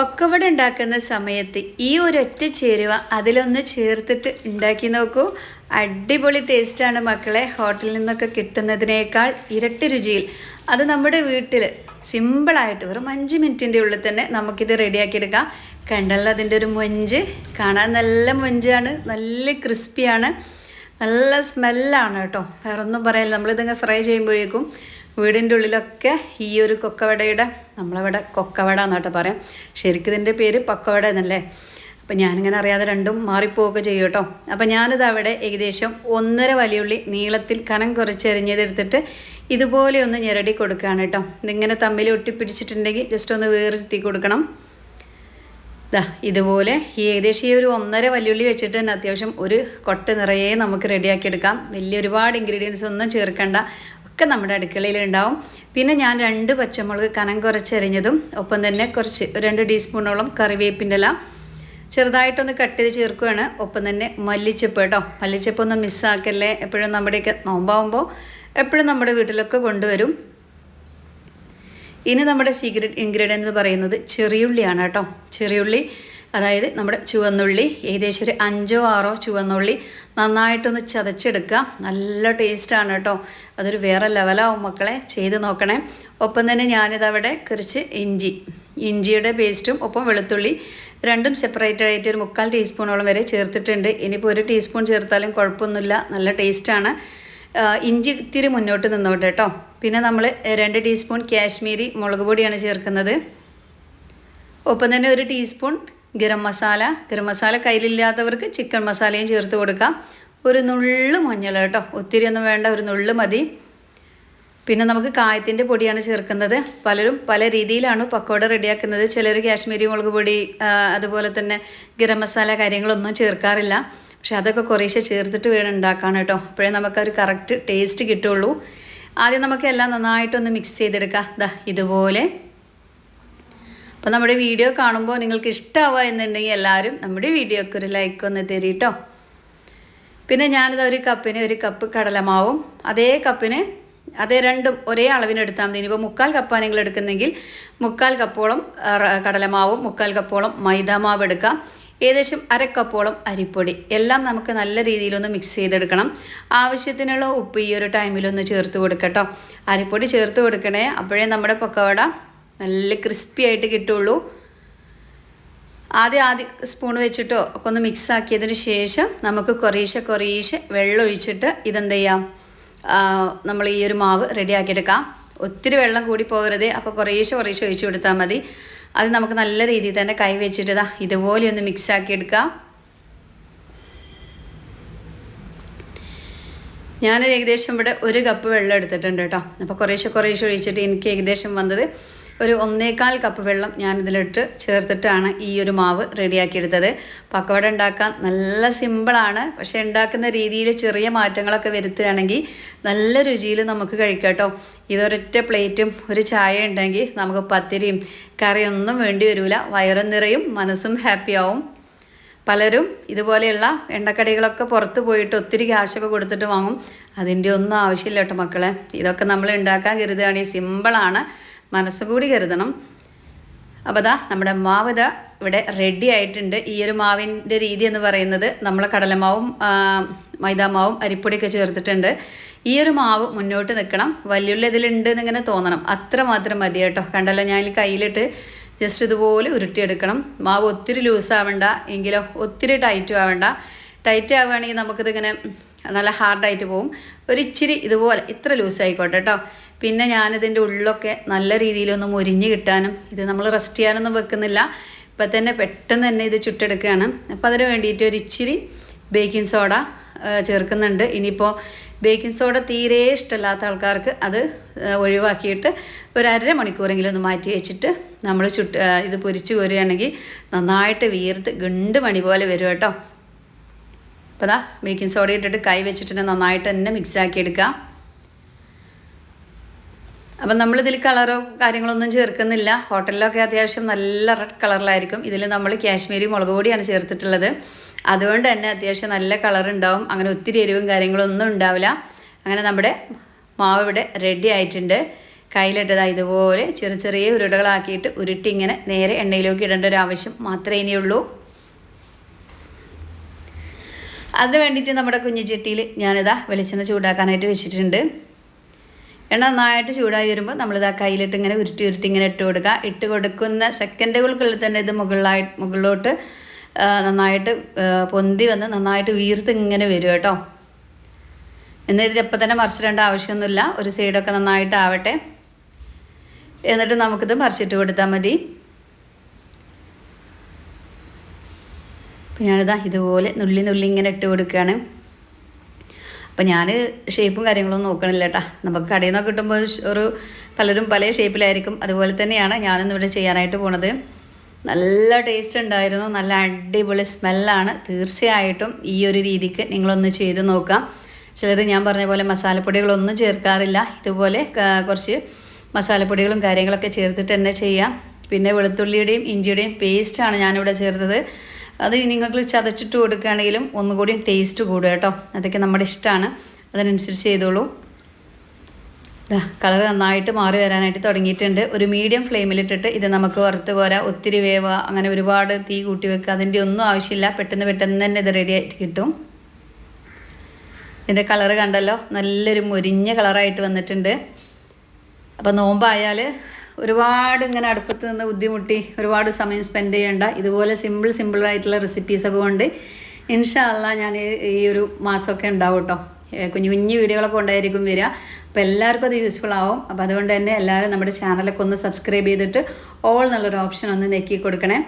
പൊക്കവട ഉണ്ടാക്കുന്ന സമയത്ത് ഈ ഒരൊറ്റ ചേരുവ അതിലൊന്ന് ചേർത്തിട്ട് ഉണ്ടാക്കി നോക്കൂ. അടിപൊളി ടേസ്റ്റാണ് മക്കളെ. ഹോട്ടലിൽ നിന്നൊക്കെ കിട്ടുന്നതിനേക്കാൾ ഇരട്ടി രുചിയിൽ. അത് നമ്മുടെ വീട്ടിൽ സിമ്പിളായിട്ട് വെറും അഞ്ച് മിനിറ്റിന്റെ ഉള്ളിൽ തന്നെ നമുക്കിത് റെഡിയാക്കിയെടുക്കാം കണ്ടല്ലോ അതിന്റെ ഒരു മൊഞ്ച്. കാണാൻ നല്ല മൊഞ്ചാണ്. നല്ല ക്രിസ്പിയാണ് നല്ല സ്മെല്ലാണ് കേട്ടോ. വേറെ ഒന്നും പറയാനില്ല. നമ്മളിതങ്ങ് ഫ്രൈ ചെയ്യുമ്പോഴേക്കും വീടിന്റെ ഉള്ളിലൊക്കെ ഈ ഒരു കൊക്കവടയുടെ നമ്മളവിടെ കൊക്കവട എന്നാട്ട് പറയാം. ശരിക്കും ഇതിന്റെ പേര് പക്കവട എന്നല്ലേ അപ്പം ഞാനിങ്ങനെ അറിയാതെ രണ്ടും മാറിപ്പോവുകയൊക്കെ ചെയ്യും കേട്ടോ. അപ്പം ഞാനിത് അവിടെ ഏകദേശം ഒന്നര വലിയുള്ളി നീളത്തിൽ കനം കുറച്ചെറിഞ്ഞതെടുത്തിട്ട് ഇതുപോലെ ഒന്ന് ഞെരടി കൊടുക്കുകയാണ് കേട്ടോ. ഇതിങ്ങനെ തമ്മിൽ ഒട്ടിപ്പിടിച്ചിട്ടുണ്ടെങ്കിൽ ജസ്റ്റ് ഒന്ന് വേറിരുത്തി കൊടുക്കണം. ദാ ഇതുപോലെ ഈ ഏകദേശം ഈ ഒരു ഒന്നര വലിയുള്ളി വെച്ചിട്ട് തന്നെ അത്യാവശ്യം ഒരു കൊട്ട നിറയെ നമുക്ക് റെഡിയാക്കി എടുക്കാം. വലിയ ഒരുപാട് ഇൻഗ്രീഡിയൻസ് ഒന്നും ചേർക്കണ്ട. ഒക്കെ നമ്മുടെ അടുക്കളയിൽ ഉണ്ടാവും പിന്നെ ഞാൻ രണ്ട് പച്ചമുളക് കനം കുറച്ചെറിഞ്ഞതും ഒപ്പം തന്നെ കുറച്ച് രണ്ട് ടീസ്പൂണോളം കറിവേപ്പിന്റെ ഇല ചെറുതായിട്ടൊന്ന് കട്ട് ചെയ്ത് ചേർക്കുകയാണ്. ഒപ്പം തന്നെ മല്ലിച്ചപ്പ് കേട്ടോ. മല്ലിച്ചപ്പ് ഒന്നും മിസ്സാക്കല്ലേ എപ്പോഴും നമ്മുടെയൊക്കെ നോമ്പാവുമ്പോൾ എപ്പോഴും നമ്മുടെ വീട്ടിലൊക്കെ കൊണ്ടുവരും. ഇനി നമ്മുടെ സീക്രട്ട് ഇൻഗ്രീഡിയന്റ് എന്ന് പറയുന്നത് ചെറിയുള്ളിയാണ് കേട്ടോ. ചെറിയുള്ളി അതായത് നമ്മുടെ ചുവന്നുള്ളി ഏകദേശം ഒരു അഞ്ചോ ആറോ ചുവന്നുള്ളി നന്നായിട്ടൊന്ന് ചതച്ചെടുക്കുക. നല്ല ടേസ്റ്റാണ് കേട്ടോ. അതൊരു വേറെ ലെവലാവും മക്കളെ. ചെയ്ത് നോക്കണേ. ഒപ്പം തന്നെ ഞാനിതവിടെ കുറച്ച് ഇഞ്ചി ഇഞ്ചിയുടെ പേസ്റ്റും ഒപ്പം വെളുത്തുള്ളി രണ്ടും സെപ്പറേറ്റ് ആയിട്ട് ഒരു മുക്കാൽ ടീസ്പൂണോളം വരെ ചേർത്തിട്ടുണ്ട്. ഇനിയിപ്പോൾ ഒരു ടീസ്പൂൺ ചേർത്താലും കുഴപ്പമൊന്നുമില്ല. നല്ല ടേസ്റ്റാണ് ഇഞ്ചി ഇത്തിരി മുന്നോട്ട് നിന്നോട്ടെ കേട്ടോ. പിന്നെ നമ്മൾ രണ്ട് ടീസ്പൂൺ കാശ്മീരി മുളക് പൊടിയാണ് ചേർക്കുന്നത്. ഒപ്പം തന്നെ ഒരു ടീസ്പൂൺ ഗരം മസാല. ഗരം മസാല കയ്യിലില്ലാത്തവർക്ക് ചിക്കൻ മസാലയും ചേർത്ത് കൊടുക്കാം. ഒരു നുള്ള് മഞ്ഞൾ കേട്ടോ. ഒത്തിരി ഒന്നും വേണ്ട ഒരു നുള്ള് മതി. പിന്നെ നമുക്ക് കായത്തിന്റെ പൊടിയാണ് ചേർക്കുന്നത്. പലരും പല രീതിയിലാണ് പക്കോട റെഡിയാക്കുന്നത്. ചിലർ കാശ്മീരി മുളക് പൊടി അതുപോലെ തന്നെ ഗരം മസാല കാര്യങ്ങളൊന്നും ചേർക്കാറില്ല. പക്ഷെ അതൊക്കെ കുറേശ്ശെ ചേർത്തിട്ട് വേണം ഉണ്ടാക്കാൻ കേട്ടോ. അപ്പോഴേ നമുക്കൊരു കറക്റ്റ് ടേസ്റ്റ് കിട്ടുള്ളൂ. ആദ്യം നമുക്ക് എല്ലാം നന്നായിട്ടൊന്ന് മിക്സ് ചെയ്തെടുക്കാം. ദാ ഇതുപോലെ. അപ്പോൾ നമ്മുടെ വീഡിയോ കാണുമ്പോൾ നിങ്ങൾക്ക് ഇഷ്ടമാവുക എന്നുണ്ടെങ്കിൽ എല്ലാവരും നമ്മുടെ വീഡിയോക്ക് ഒരു ലൈക്ക് ഒന്ന് തരീട്ടോ. പിന്നെ ഞാനിത് ഒരു കപ്പിന് ഒരു കപ്പ് കടലമാവും. അതേ കപ്പിന് അതേ രണ്ടും ഒരേ അളവിന് എടുത്താൽ മതി. ഇനിയിപ്പോൾ മുക്കാൽ കപ്പാണ് നിങ്ങൾ എടുക്കുന്നെങ്കിൽ മുക്കാൽ കപ്പോളം കടലമാവും മുക്കാൽ കപ്പോളം മൈദാമാവ് എടുക്കാം. ഏകദേശം അര കപ്പോളം അരിപ്പൊടി. എല്ലാം നമുക്ക് നല്ല രീതിയിലൊന്ന് മിക്സ് ചെയ്തെടുക്കണം. ആവശ്യത്തിനുള്ള ഉപ്പ് ഈ ഒരു ടൈമിലൊന്ന് ചേർത്ത് കൊടുക്കട്ടോ. അരിപ്പൊടി ചേർത്ത് കൊടുക്കണേ. അപ്പോഴേ നമ്മുടെ പക്കവട നല്ല ക്രിസ്പി ആയിട്ട് കിട്ടുള്ളൂ. ആദ്യം ആദ്യം സ്പൂൺ വെച്ചിട്ടോ ഒക്കെ ഒന്ന് മിക്സ് ആക്കിയതിന് ശേഷം നമുക്ക് കുറേശ്ശെ കുറേശ്ശെ വെള്ളം ഒഴിച്ചിട്ട് ഇതെന്ത് ചെയ്യാം? നമ്മൾ ഈ ഒരു മാവ് റെഡിയാക്കിയെടുക്കാം ഒത്തിരി വെള്ളം കൂടി പോകരുത്. അപ്പോൾ കുറേശ്ശെ കുറേശ്ശെ ഒഴിച്ചു കൊടുത്താൽ മതി. അത് നമുക്ക് നല്ല രീതിയിൽ തന്നെ കൈ വെച്ചിട്ട് ഇതാ ഇതുപോലെ ഒന്ന് മിക്സ് ആക്കിയെടുക്കാം ഞാൻ ഏകദേശം ഇവിടെ ഒരു കപ്പ് വെള്ളം എടുത്തിട്ടുണ്ട് കേട്ടോ. അപ്പോൾ കുറേശ്ശെ കുറേശ്ശെ ഒഴിച്ചിട്ട് എനിക്ക് ഏകദേശം വന്നത് ഒരു ഒന്നേകാൽ കപ്പ് വെള്ളം ഞാൻ ഇതിലിട്ട് ചേർത്തിട്ടാണ് ഈ ഒരു മാവ് റെഡിയാക്കിയെടുത്തത്. പക്കവട ഉണ്ടാക്കാൻ നല്ല സിമ്പിളാണ് പക്ഷേ ഉണ്ടാക്കുന്ന രീതിയിൽ ചെറിയ മാറ്റങ്ങളൊക്കെ വരുത്തുകയാണെങ്കിൽ നല്ല രുചിയിൽ നമുക്ക് കഴിക്കാം കേട്ടോ. ഇതൊരൊറ്റ പ്ലേറ്റും ഒരു ചായ ഉണ്ടെങ്കിൽ നമുക്ക് പത്തിരിയും കറിയൊന്നും വേണ്ടി വരില്ല വയറും നിറയും മനസ്സും ഹാപ്പിയാവും പലരും ഇതുപോലെയുള്ള എണ്ണക്കടികളൊക്കെ പുറത്ത് പോയിട്ട് ഒത്തിരി ക്യാഷൊക്കെ കൊടുത്തിട്ട് വാങ്ങും. അതിന്റെ ഒന്നും ആവശ്യമില്ല കേട്ടോ മക്കളെ. ഇതൊക്കെ നമ്മൾ ഉണ്ടാക്കാൻ കരുതുകയാണെങ്കിൽ സിമ്പിളാണ് മനസ്സുകൂടി കരുതണം. അപ്പോൾ ദാ നമ്മുടെ മാവ് ഇതാ ഇവിടെ റെഡി ആയിട്ടുണ്ട്. ഈ ഒരു മാവിന്റെ രീതി എന്ന് പറയുന്നത് നമ്മൾ കടലമാവും മൈദാമാവും അരിപ്പൊടിയൊക്കെ ചേർത്തിട്ടുണ്ട്. ഈ ഒരു മാവ് മുന്നോട്ട് നിൽക്കണം. വലിയുള്ള ഇതിലുണ്ട് എന്നിങ്ങനെ തോന്നണം. അത്ര മാത്രം മതി കേട്ടോ. കണ്ടല്ലോ ഞാൻ കയ്യിലിട്ട് ജസ്റ്റ് ഇതുപോലെ ഉരുട്ടിയെടുക്കണം. മാവ് ഒത്തിരി ലൂസ് ആവണ്ട. എങ്കിലും ഒത്തിരി ടൈറ്റും ആവണ്ട. ടൈറ്റ് ആവുകയാണെങ്കിൽ നമുക്കിതിങ്ങനെ നല്ല ഹാർഡായിട്ട് പോകും ഒരു ഇച്ചിരി ഇതുപോലെ ഇത്ര ലൂസ് ആയിക്കോട്ടെ കേട്ടോ. പിന്നെ ഞാനിതിന്റെ ഉള്ളിലൊക്കെ നല്ല രീതിയിലൊന്ന് മുരിഞ്ഞ് കിട്ടാനും ഇത് നമ്മൾ റെസ്റ്റ് ചെയ്യാനൊന്നും വെക്കുന്നില്ല. ഇപ്പം തന്നെ പെട്ടെന്ന് തന്നെ ഇത് ചുട്ടെടുക്കുകയാണ്. അപ്പോൾ അതിന് വേണ്ടിയിട്ട് ഒരു ഇച്ചിരി ബേക്കിംഗ് സോഡ ചേർക്കുന്നുണ്ട്. ഇനിയിപ്പോൾ ബേക്കിംഗ് സോഡ തീരെ ഇഷ്ടമല്ലാത്ത ആൾക്കാർക്ക് അത് ഒഴിവാക്കിയിട്ട് ഒരു അര മണിക്കൂറെങ്കിലും ഒന്ന് മാറ്റി വെച്ചിട്ട് നമ്മൾ ചുട്ട് ഇത് പൊരിച്ച് കോരുകയാണെങ്കിൽ നന്നായിട്ട് വീർത്ത് ഗണ്ട് മണി പോലെ വരും കേട്ടോ. അപ്പോൾ ബേക്കിംഗ് സോഡ ഇട്ടിട്ട് കൈ വെച്ചിട്ട് നന്നായിട്ട് തന്നെ മിക്സ് ആക്കി എടുക്കാം. അപ്പം നമ്മളിതിൽ കളറോ കാര്യങ്ങളൊന്നും ചേർക്കുന്നില്ല. ഹോട്ടലിലൊക്കെ അത്യാവശ്യം നല്ല റെഡ് കളറിലായിരിക്കും. ഇതിൽ നമ്മൾ കാശ്മീരി മുളക് പൊടിയാണ് ചേർത്തിട്ടുള്ളത്. അതുകൊണ്ട് തന്നെ അത്യാവശ്യം നല്ല കളർ ഉണ്ടാവും അങ്ങനെ ഒത്തിരി എരിവും കാര്യങ്ങളൊന്നും ഉണ്ടാവില്ല. അങ്ങനെ നമ്മുടെ മാവ് ഇവിടെ റെഡി ആയിട്ടുണ്ട്. കയ്യിലിട്ടത് ഇതുപോലെ ചെറിയ ചെറിയ ഉരുളകളാക്കിയിട്ട് ഉരുട്ടി ഇങ്ങനെ നേരെ എണ്ണയിലേക്ക് ഇടേണ്ട ഒരു ആവശ്യം മാത്രമേ ഇനിയുള്ളൂ അതിന് വേണ്ടിയിട്ട് നമ്മുടെ കുഞ്ഞു ചട്ടിയിൽ ഞാനിതാ വെളിച്ചെണ്ണ ചൂടാക്കാനായിട്ട് വെച്ചിട്ടുണ്ട്. എണ്ണ നന്നായിട്ട് ചൂടായി വരുമ്പോൾ നമ്മളിത് ആ കയ്യിലിട്ട് ഇങ്ങനെ ഉരുട്ടി ഉരുട്ടി ഇങ്ങനെ ഇട്ട് കൊടുക്കുക ഇട്ട് കൊടുക്കുന്ന സെക്കൻഡുകൾക്കുള്ളിൽ തന്നെ ഇത് മുകളിലായി മുകളിലോട്ട് നന്നായിട്ട് പൊന്തി വന്ന് നന്നായിട്ട് വീർത്ത് ഇങ്ങനെ വരും കേട്ടോ. എന്നിട്ട് ഇപ്പം തന്നെ മറിച്ചിടേണ്ട ആവശ്യമൊന്നുമില്ല. ഒരു സൈഡൊക്കെ നന്നായിട്ട് ആവട്ടെ. എന്നിട്ട് നമുക്കിത് മറിച്ചിട്ട് കൊടുത്താൽ മതി. ഞാനിതാ ഇതുപോലെ നുള്ളി നുള്ളി ഇങ്ങനെ ഇട്ട് കൊടുക്കുകയാണ് അപ്പം ഞാൻ ഷേപ്പും കാര്യങ്ങളൊന്നും നോക്കണില്ല കേട്ടാ നമുക്ക് കടയിൽ നിന്നൊക്കെ കിട്ടുമ്പോൾ ഒരു പലരും പല ഷേപ്പിലായിരിക്കും അതുപോലെ തന്നെയാണ് ഞാനിന്ന് ഇവിടെ ചെയ്യാനായിട്ട് പോണത്. നല്ല ടേസ്റ്റ് ഉണ്ടായിരുന്നു. നല്ല അടിപൊളി സ്മെല്ലാണ് തീർച്ചയായിട്ടും ഈ ഒരു രീതിക്ക് നിങ്ങളൊന്ന് ചെയ്ത് നോക്കാം. ചിലർ ഞാൻ പറഞ്ഞ പോലെ മസാലപ്പൊടികളൊന്നും ചേർക്കാറില്ല. ഇതുപോലെ കുറച്ച് മസാലപ്പൊടികളും കാര്യങ്ങളൊക്കെ ചേർത്തിട്ട് തന്നെ ചെയ്യാം. പിന്നെ വെളുത്തുള്ളിയുടെയും ഇഞ്ചിയുടെയും പേസ്റ്റാണ് ഞാനിവിടെ ചേർത്തത്. അത് നിങ്ങൾക്ക് ചതച്ചിട്ട് കൊടുക്കുകയാണെങ്കിലും ഒന്നുകൂടി ടേസ്റ്റ് കൂടും കേട്ടോ. അതൊക്കെ നമ്മുടെ ഇഷ്ടമാണ്. അതിനനുസരിച്ച് ചെയ്തോളൂ. കളർ നന്നായിട്ട് മാറി വരാനായിട്ട് തുടങ്ങിയിട്ടുണ്ട്. ഒരു മീഡിയം ഫ്ലെയിമിലിട്ടിട്ട് ഇത് നമുക്ക് വറുത്ത് പോരാ ഒത്തിരി വേവ അങ്ങനെ ഒരുപാട് തീ കൂട്ടി വെക്കുക. അതിന്റെ ഒന്നും ആവശ്യമില്ല. പെട്ടെന്ന് പെട്ടെന്ന് തന്നെ ഇത് റെഡി ആയിട്ട് കിട്ടും. ഇതിന്റെ കളറ് കണ്ടല്ലോ? നല്ലൊരു മുരിഞ്ഞ കളറായിട്ട് വന്നിട്ടുണ്ട്. അപ്പോൾ നോമ്പായാൽ ഒരുപാട് ഇങ്ങനെ അടുപ്പത്ത് നിന്ന് ബുദ്ധിമുട്ടി ഒരുപാട് സമയം സ്പെൻഡ് ചെയ്യേണ്ട. ഇതുപോലെ സിമ്പിൾ സിമ്പിൾ ആയിട്ടുള്ള റെസിപ്പീസൊക്കെ കൊണ്ട് ഇൻഷാല്ല ഞാൻ ഈ ഒരു മാസമൊക്കെ ഉണ്ടാവും കേട്ടോ കുഞ്ഞു കുഞ്ഞു വീഡിയോകളൊക്കെ ഉണ്ടായിരിക്കും വരിക. അപ്പോൾ എല്ലാവർക്കും അത് യൂസ്ഫുൾ ആവും. അപ്പോൾ അതുകൊണ്ട് തന്നെ എല്ലാവരും നമ്മുടെ ചാനലൊക്കെ ഒന്ന് സബ്സ്ക്രൈബ് ചെയ്തിട്ട് ഓൾ എന്നുള്ളൊരു ഓപ്ഷൻ ഒന്ന് നെക്കി കൊടുക്കണേ.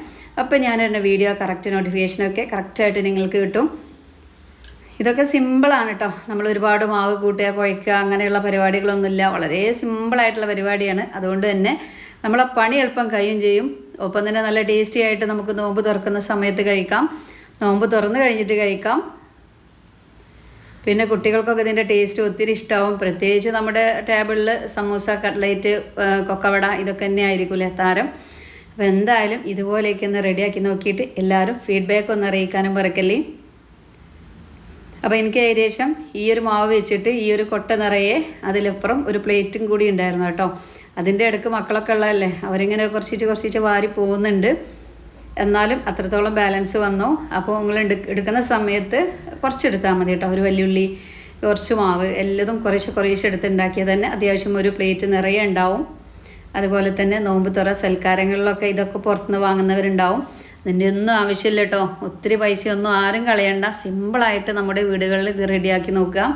അപ്പോൾ ഞാൻ എന്റെ വീഡിയോ കറക്റ്റ് നോട്ടിഫിക്കേഷനൊക്കെ കറക്റ്റായിട്ട് നിങ്ങൾക്ക് കിട്ടും. ഇതൊക്കെ സിമ്പിളാണ് കേട്ടോ നമ്മൾ ഒരുപാട് മാവ് കൂട്ടുക കുഴയ്ക്കുക അങ്ങനെയുള്ള പരിപാടികളൊന്നുമില്ല. വളരെ സിമ്പിളായിട്ടുള്ള പരിപാടിയാണ്. അതുകൊണ്ട് തന്നെ നമ്മളെ പണി എളുപ്പം കഴിയും ചെയ്യും. ഒപ്പം തന്നെ നല്ല ടേസ്റ്റി ആയിട്ട് നമുക്ക് നോമ്പ് തുറക്കുന്ന സമയത്ത് കഴിക്കാം. നോമ്പ് തുറന്ന് കഴിഞ്ഞിട്ട് കഴിക്കാം. പിന്നെ കുട്ടികൾക്കൊക്കെ ഇതിന്റെ ടേസ്റ്റ് ഒത്തിരി ഇഷ്ടമാവും പ്രത്യേകിച്ച് നമ്മുടെ ടേബിളിൽ സമൂസ കട്ട്ലൈറ്റ് കൊക്കവട ഇതൊക്കെ തന്നെ ആയിരിക്കുമല്ലേ താരം. അപ്പോൾ എന്തായാലും ഇതുപോലെയൊക്കെ ഒന്ന് റെഡിയാക്കി നോക്കിയിട്ട് എല്ലാവരും ഫീഡ്ബാക്ക് ഒന്ന് അറിയിക്കാനും മറക്കല്ലേ. അപ്പോൾ എനിക്ക് ഏകദേശം ഈ ഒരു മാവ് വെച്ചിട്ട് ഈ ഒരു കൊട്ട നിറയെ അതിലപ്പുറം ഒരു പ്ലേറ്റും കൂടി ഉണ്ടായിരുന്നു കേട്ടോ. അതിന്റെ ഇടയ്ക്ക് മക്കളൊക്കെ ഉള്ളതല്ലേ? അവരിങ്ങനെ കുറച്ചിച്ച് കുറച്ചിച്ച് വാരി പോകുന്നുണ്ട്. എന്നാലും അത്രത്തോളം ബാലൻസ് വന്നു. അപ്പോൾ നിങ്ങൾ എടുക്കുന്ന സമയത്ത് കുറച്ചെടുത്താൽ മതി കേട്ടോ. ഒരു വലിയുള്ളി കുറച്ച് മാവ് എല്ലതും കുറേശ്ശെ കുറേശ്ശെ എടുത്തുണ്ടാക്കിയാൽ തന്നെ അത്യാവശ്യം ഒരു പ്ലേറ്റ് നിറയെ ഉണ്ടാവും. അതുപോലെ തന്നെ നോമ്പ് തുറ സൽക്കാരങ്ങളിലൊക്കെ ഇതൊക്കെ പുറത്തുനിന്ന് വാങ്ങുന്നവരുണ്ടാവും. അതിന്റെ ഒന്നും ആവശ്യമില്ല കേട്ടോ ഒത്തിരി പൈസയൊന്നും ആരും കളയണ്ട. സിമ്പിളായിട്ട് നമ്മുടെ വീടുകളിൽ ഇത് റെഡിയാക്കി നോക്കുക.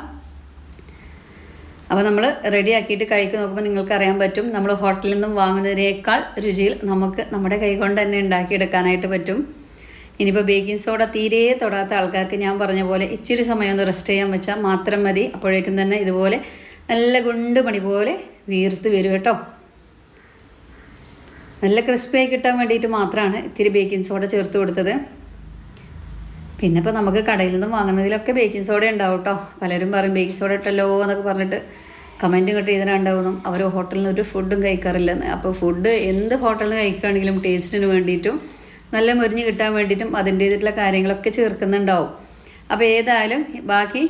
അപ്പോൾ നമ്മൾ റെഡിയാക്കിയിട്ട് കഴിക്ക് നോക്കുമ്പോൾ നിങ്ങൾക്ക് അറിയാൻ പറ്റും. നമ്മൾ ഹോട്ടലിൽ നിന്നും വാങ്ങുന്നതിനേക്കാൾ രുചിയിൽ നമുക്ക് നമ്മുടെ കൈ കൊണ്ട് തന്നെ ഉണ്ടാക്കിയെടുക്കാനായിട്ട് പറ്റും. ഇനിയിപ്പോൾ ബേക്കിംഗ് സോഡ തീരെ തൊടാത്ത ആൾക്കാർക്ക് ഞാൻ പറഞ്ഞ പോലെ ഇച്ചിരി സമയം ഒന്ന് റെസ്റ്റ് ചെയ്യാൻ വെച്ചാൽ മാത്രം മതി. അപ്പോഴേക്കും തന്നെ ഇതുപോലെ നല്ല ഗുണ്ട് മണി പോലെ വീർത്ത് വരും കേട്ടോ. നല്ല ക്രിസ്പിയായി കിട്ടാൻ വേണ്ടിയിട്ട് മാത്രമാണ് ഇത്തിരി ബേക്കിംഗ് സോഡ ചേർത്ത് കൊടുത്തത്. പിന്നെ ഇപ്പോൾ നമുക്ക് കടയിൽ നിന്നും വാങ്ങുന്നതിലൊക്കെ ബേക്കിംഗ് സോഡ ഉണ്ടാവും കേട്ടോ പലരും പറയും ബേക്കിംഗ് സോഡ ഇട്ടല്ലോ എന്നൊക്കെ പറഞ്ഞിട്ട് കമന്റും കിട്ടി ഇതിനുണ്ടാവുന്നു അവർ ഹോട്ടലിൽ നിന്ന് ഒരു ഫുഡും കഴിക്കാറില്ലെന്ന്. അപ്പോൾ ഫുഡ് എന്ത് ഹോട്ടലിൽ നിന്ന് കഴിക്കുകയാണെങ്കിലും ടേസ്റ്റിന് വേണ്ടിയിട്ടും നല്ല മുരിഞ്ഞ് കിട്ടാൻ വേണ്ടിയിട്ടും അതിന്റേതായിട്ടുള്ള കാര്യങ്ങളൊക്കെ ചേർക്കുന്നുണ്ടാവും. അപ്പോൾ ഏതായാലും ബാക്കി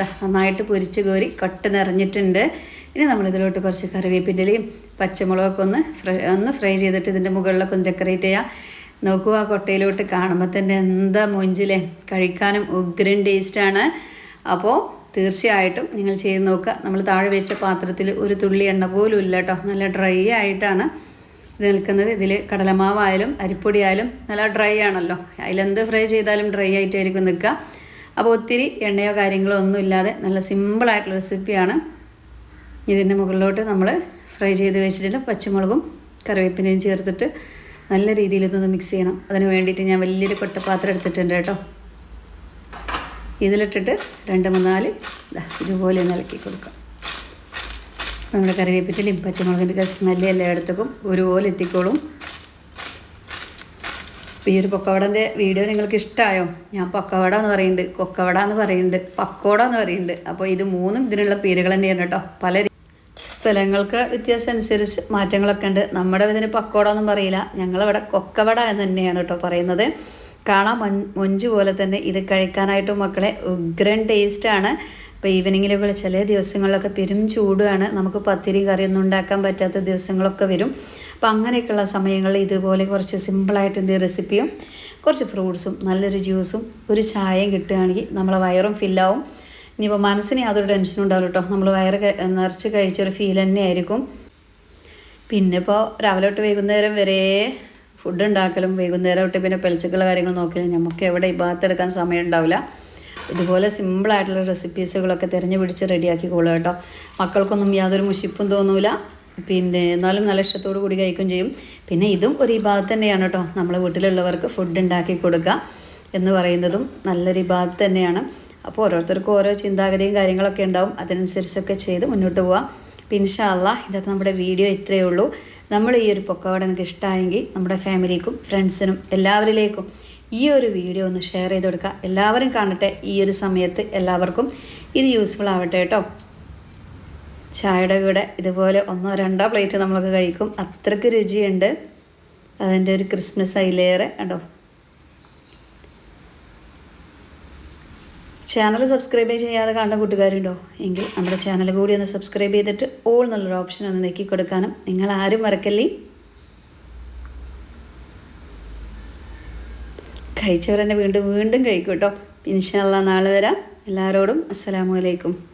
നന്നായിട്ട് പൊരിച്ച് കോരി കട്ട് നിറഞ്ഞിട്ടുണ്ട്. ഇനി നമ്മളിതിലോട്ട് കുറച്ച് കറിവേപ്പിന്റെ ഇലയും പച്ചമുളകൊക്കെ ഒന്ന് ഫ്രൈ ഒന്ന് ഫ്രൈ ചെയ്തിട്ട് ഇതിന്റെ മുകളിലൊക്കെ ഒന്ന് ഡെക്കറേറ്റ് ചെയ്യാം. നോക്കൂ ആ കൊട്ടയിലോട്ട് കാണുമ്പോൾ തന്നെ എന്താ മൊഞ്ചിലെ. കഴിക്കാനും ഉഗ്രൻ ടേസ്റ്റാണ് അപ്പോൾ തീർച്ചയായിട്ടും നിങ്ങൾ ചെയ്ത് നോക്കുക. നമ്മൾ താഴെ വെച്ച പാത്രത്തിൽ ഒരു തുള്ളി എണ്ണ പോലും ഇല്ല കേട്ടോ നല്ല ഡ്രൈ ആയിട്ടാണ് ഇത് നിൽക്കുന്നത്. ഇതിൽ കടലമാവായാലും അരിപ്പൊടിയായാലും നല്ല ഡ്രൈ ആണല്ലോ. അതിലെന്ത് ഫ്രൈ ചെയ്താലും ഡ്രൈ ആയിട്ടായിരിക്കും നിൽക്കുക. അപ്പോൾ ഒത്തിരി എണ്ണയോ കാര്യങ്ങളോ ഒന്നും ഇല്ലാതെ നല്ല സിമ്പിളായിട്ടുള്ള റെസിപ്പിയാണ് ഇതിന്റെ മുകളിലോട്ട് നമ്മൾ ഫ്രൈ ചെയ്ത് വെച്ചിട്ടുള്ള പച്ചമുളകും കറിവേപ്പിനയും ചേർത്തിട്ട് നല്ല രീതിയിൽ ഇതൊന്ന് മിക്സ് ചെയ്യണം. അതിന് വേണ്ടിയിട്ട് ഞാൻ വലിയൊരു കൊട്ടപ്പാത്രം എടുത്തിട്ടുണ്ട് കേട്ടോ. ഇതിലിട്ടിട്ട് രണ്ട് മൂന്നാൽ ഇതുപോലെ ഒന്ന് ഇളക്കി കൊടുക്കാം. നമ്മുടെ കറിവേപ്പിറ്റലും പച്ചമുളകിന്റെ സ്മെല്ല് എല്ലായിടത്തേക്കും ഒരുപോലെ എത്തിക്കോളും. ഈ ഒരു പൊക്കവടന്റെ വീഡിയോ നിങ്ങൾക്ക് ഇഷ്ടമായോ ഞാൻ പൊക്കവട എന്ന് പറയുന്നുണ്ട്. കൊക്കവട എന്ന് പറയുന്നുണ്ട്. പക്കോട എന്ന് പറയുന്നുണ്ട്. അപ്പോൾ ഇത് മൂന്നും ഇതിനുള്ള പേരുകൾ തന്നെയാണ് കേട്ടോ. പല സ്ഥലങ്ങൾക്ക് വ്യത്യാസം അനുസരിച്ച് മാറ്റങ്ങളൊക്കെ ഉണ്ട്. നമ്മുടെ ഇതിന് പക്കോട ഒന്നും പറയില്ല. ഞങ്ങളിവിടെ കൊക്കവട എന്ന് തന്നെയാണ് കേട്ടോ പറയുന്നത്. കാണാൻ മൊഞ്ച് പോലെ തന്നെ ഇത് കഴിക്കാനായിട്ടും മക്കളെ ഉഗ്രൻ ടേസ്റ്റാണ് അപ്പോൾ ഈവനിങ്ങിലൊക്കെ ചില ദിവസങ്ങളിലൊക്കെ പെരും ചൂടുമാണ് നമുക്ക് പത്തിരി കറിയൊന്നും ഉണ്ടാക്കാൻ പറ്റാത്ത ദിവസങ്ങളൊക്കെ വരും. അപ്പോൾ അങ്ങനെയൊക്കെയുള്ള സമയങ്ങളിൽ ഇതുപോലെ കുറച്ച് സിമ്പിളായിട്ട് എന്തെങ്കിലും റെസിപ്പിയും കുറച്ച് ഫ്രൂട്ട്സും നല്ലൊരു ജ്യൂസും ഒരു ചായയും കിട്ടുകയാണെങ്കിൽ നമ്മളെ വയറും ഫില്ലാവും ഇനിയിപ്പോൾ മനസ്സിന് യാതൊരു ടെൻഷനും ഉണ്ടാവില്ല കേട്ടോ നമ്മൾ വയറ് നിറച്ച് കഴിച്ചൊരു ഫീൽ തന്നെ ആയിരിക്കും. പിന്നെ ഇപ്പോൾ രാവിലെ തൊട്ട് വൈകുന്നേരം വരെ ഫുഡ് ഉണ്ടാക്കലും വൈകുന്നേരം തൊട്ട് പിന്നെ പെളിച്ചക്കുള്ള കാര്യങ്ങൾ നോക്കിയാൽ നമുക്ക് എവിടെ ഈ ഭാഗത്തെടുക്കാൻ സമയം ഉണ്ടാവില്ല. ഇതുപോലെ സിമ്പിളായിട്ടുള്ള റെസിപ്പീസുകളൊക്കെ തിരഞ്ഞു പിടിച്ച് റെഡിയാക്കിക്കോളുക കേട്ടോ മക്കൾക്കൊന്നും യാതൊരു മുഷിപ്പും തോന്നൂല. പിന്നെ എന്നാലും നല്ല ഇഷ്ടത്തോടു കൂടി കഴിക്കുകയും ചെയ്യും. പിന്നെ ഇതും ഒരു ഇബാദത്ത് തന്നെയാണ് കേട്ടോ നമ്മൾ വീട്ടിലുള്ളവർക്ക് ഫുഡ് ഉണ്ടാക്കി കൊടുക്കുക എന്ന് പറയുന്നതും നല്ലൊരു ഇബാദത്ത് തന്നെയാണ്. അപ്പോൾ ഓരോരുത്തർക്കും ഓരോ ചിന്താഗതിയും കാര്യങ്ങളൊക്കെ ഉണ്ടാവും. അതിനനുസരിച്ചൊക്കെ ചെയ്ത് മുന്നോട്ട് പോവാം. പിന്നെ ഇൻഷാല്ല ഇതൊക്കെ നമ്മുടെ വീഡിയോ ഇത്രയേ ഉള്ളൂ. നമ്മൾ ഈ ഒരു പൊക്കവട നിങ്ങൾക്ക് ഇഷ്ടമായെങ്കിൽ നമ്മുടെ ഫാമിലിക്കും ഫ്രണ്ട്സിനും എല്ലാവരിലേക്കും ഈ ഒരു വീഡിയോ ഒന്ന് ഷെയർ ചെയ്ത് കൊടുക്കുക. എല്ലാവരും കാണട്ടെ ഈ ഒരു സമയത്ത് എല്ലാവർക്കും. ഇത് യൂസ്ഫുൾ ആവട്ടെ കേട്ടോ. ചായയുടെ കൂടെ ഇതുപോലെ ഒന്നോ രണ്ടോ പ്ലേറ്റ് നമ്മളൊക്കെ കഴിക്കും. അത്രയ്ക്ക് രുചിയുണ്ട്. അതിന്റെ ഒരു ക്രിസ്മസ് അതിലേറെ കണ്ടോ? ചാനൽ സബ്സ്ക്രൈബ് ചെയ്യാതെ കാണുന്ന കൂട്ടുകാരുണ്ടോ? എങ്കിൽ നമ്മുടെ ചാനൽ കൂടി ഒന്ന് സബ്സ്ക്രൈബ് ചെയ്തിട്ട് ഓൾ എന്നുള്ളൊരു ഓപ്ഷൻ ഒന്ന് നെക്കി കൊടുക്കാനും നിങ്ങൾ ആരും മറക്കല്ലേ? കഴിച്ചവരെന്നെ വീണ്ടും വീണ്ടും കഴിക്കും കേട്ടോ ഇൻഷാല്ല നാളെ വരാം. എല്ലാവരോടും അസ്സലാമു അലൈക്കും.